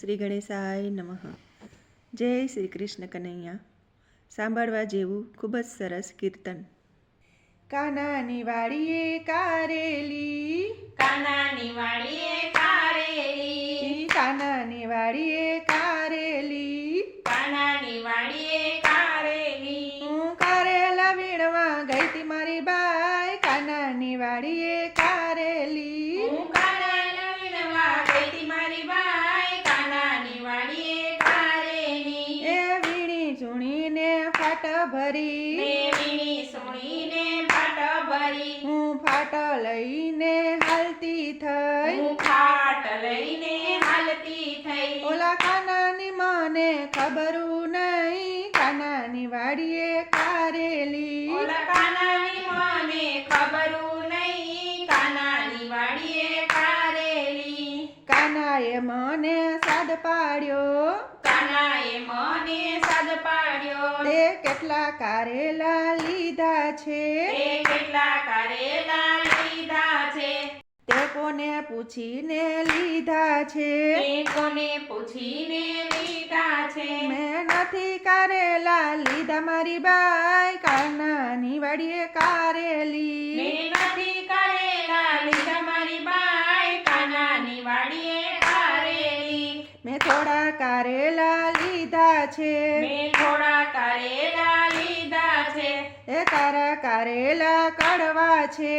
શ્રી ગણેશાય નમઃ. જય શ્રી કૃષ્ણ કનૈયા. સાંભળવા જેવું ખૂબ જ સરસ કીર્તન. કાનાની વાડીએ કારેલી. કાનાની વાડીએ કારેલી. કાનાની વાડીએ કારેલી. કાનાની વાડીએ કારેલી. હું કારેલા વીણવા ગઈ તી મારી બાય કાનાની વાડીએ કારેલી હું કાનાના વીણવા ગઈતી મારી બાઈ કાનાની વાડીએ કારેલી એ વીણી ચૂણીને ફાટ ભરી વીણી સુણીને ફાટ ભરી હું ફાટ લઈને હાલતી થઈ. હું ફાટ લઈને હાલતી થઈ. ઓલા કાનાની મને ખબરું નહીં. કાનાની વાડીએ કારેલી. ઓલા કાનાની મને ખબરું નહીં. કાનાની વાડીએ કારેલી. કાનાએ મને સાદ પાડ્યો. કાનાએ મને સાદ પાડ્યો. તે કેટલા કારેલા લીધા છે? તે કેટલા કારેલા લીધા છે? તે કોને પૂછીને લીધા છે? તે કોને પૂછીને લીધા છે? મેં નથી કારેલા લીધા મારી બાઈ કાનાની વાડીએ કારેલી. મેં નથી કારેલા લીધા મારી બાઈ કાનાની વાડીએ કારેલી. મેં થોડા કારેલા લીધા છે. મેં થોડા કારેલા લીધા છે. એ તારા કારેલા કડવા છે.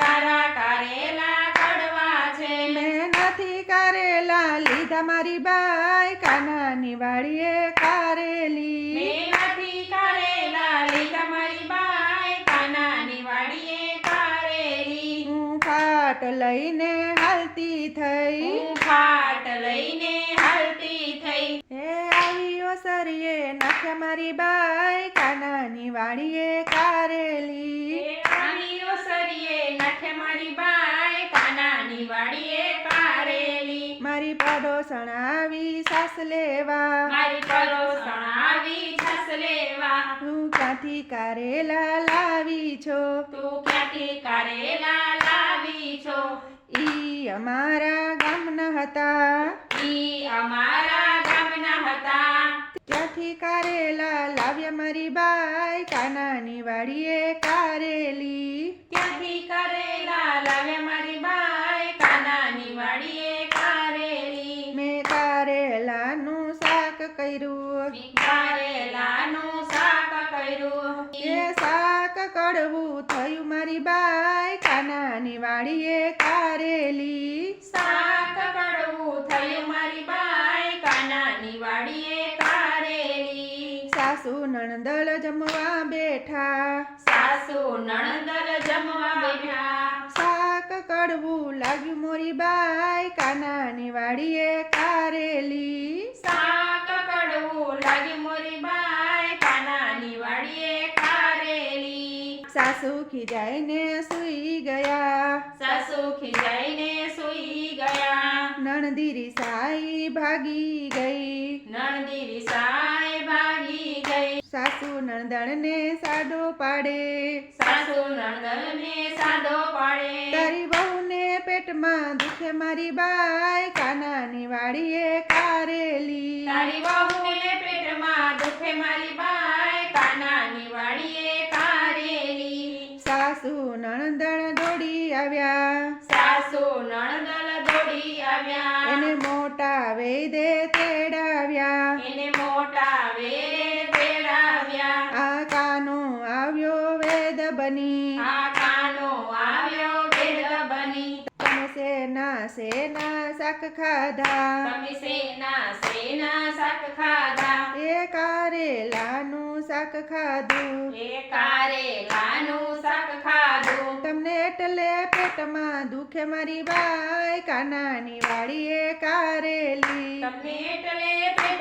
તારા કારેલા કડવા છે. મેં નથી કારેલા લીધા મારી બાઈ કાનાની વાડીએ કારેલી. મેં નથી કારેલા લીધા મારી બાઈ કાનાની વાડીએ કારેલી. હું ફાટ લઈને હાલતી થઈ હું ખાટ લઈને હાલતી થઈ એ આવ્યો સરીએ નાખ્યા મારી બાઈ કાનાની વાડીએ કારેલી. એ સરીએ નાખે મારી બાઈ કાનાની વાડીએ કારેલી. મારી પડોસણ આવી સાસ લેવા. મારી પરોસણ આવી સાસ લેવા. તું ક્યાંથી કારેલા લાવી છો? તું ક્યાંથી કારેલા લાવી છો? ઈ અમારા ગામના હતા. ઈ અમારા ગામના હતા. ત્યાંથી કારેલા? લાવ્યા મારી બાઈ કાનાની વાડીએ કારેલી. ક્યાંથી કારેલા? લાવ્યા મારી બાઈ કાનાની વાડીએ કારેલી. મેં કારેલાનું શાક કર્યું. કારેલાનું શાક કર્યું. એ શાક કડવું થયું મારી બાઈ કાનાની વાડીએ કારેલી. શાક કડવું થયું મારી બાઈ કાનાની વાડીએ સાસુ નણદળ જમવા બેઠા. સાસુ નણંદલ જમવા બેઠા. શાક કડવું લાગ્યું મોરી બાઈ કાનાની વાડીએ કારેલી. શાક કડવું લાગ્યું મોરી બાઈ કાનાની વાડીએ કારેલી. સાસુ ખીજાઈને સૂઈ ગયા. સાસુ ખીજાઈને સૂઈ ગયા. નણદીરી સાઈ ભાગી ગઈ. નણદીરી ગઈ સાસુ નણદણને સાડો પાડે. સાસુ નણંદને સાદો પાડે. તારી બહુને પેટમાં દુખે મારી બાઈ કાનાની વાડીએ કારેલી. તારી બહુને પેટમાં દુખે મારી બાઈ કાનાની વાડીએ કારેલી. સાસુ નણદણ દોડી આવ્યા. સાસુ નણદણ દોડી આવ્યા. એને મોટા વેદે તેડાવ્યા એને મોટા વેરે તેડાવ્યા આ કાનો આવ્યો વેદ બની. આ કાનો આવ્યો વેદ બની. તમે સેના સેના શાક ખાધા? તમે સેના સેના શાક ખાધા? એ કારેલાનું શાક ખાધું. એ કારેલાનું શાક ખાધું. તમને એટલે પેટમાં દુખે મારી બાઈ કાનાની વાળીએ કારેલી. તમને એટલે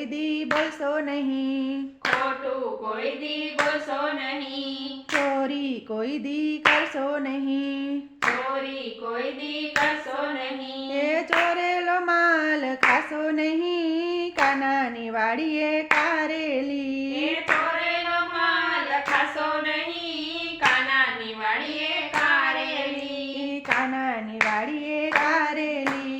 કોઈ દી બોલશો નહીં. ખોટું કોઈ દી બોલશો નહીં. ચોરી કોઈ દી કરશો નહીં. ચોરી કોઈ દી કરશો નહીં. એ ચોરેલો માલ ખાશો નહીં. કાનાની વાડીએ કારેલી. ચોરેલો માલ ખાશો નહીં. કાનાની વાડીએ કારેલી. કાનાની વાડીએ કારેલી.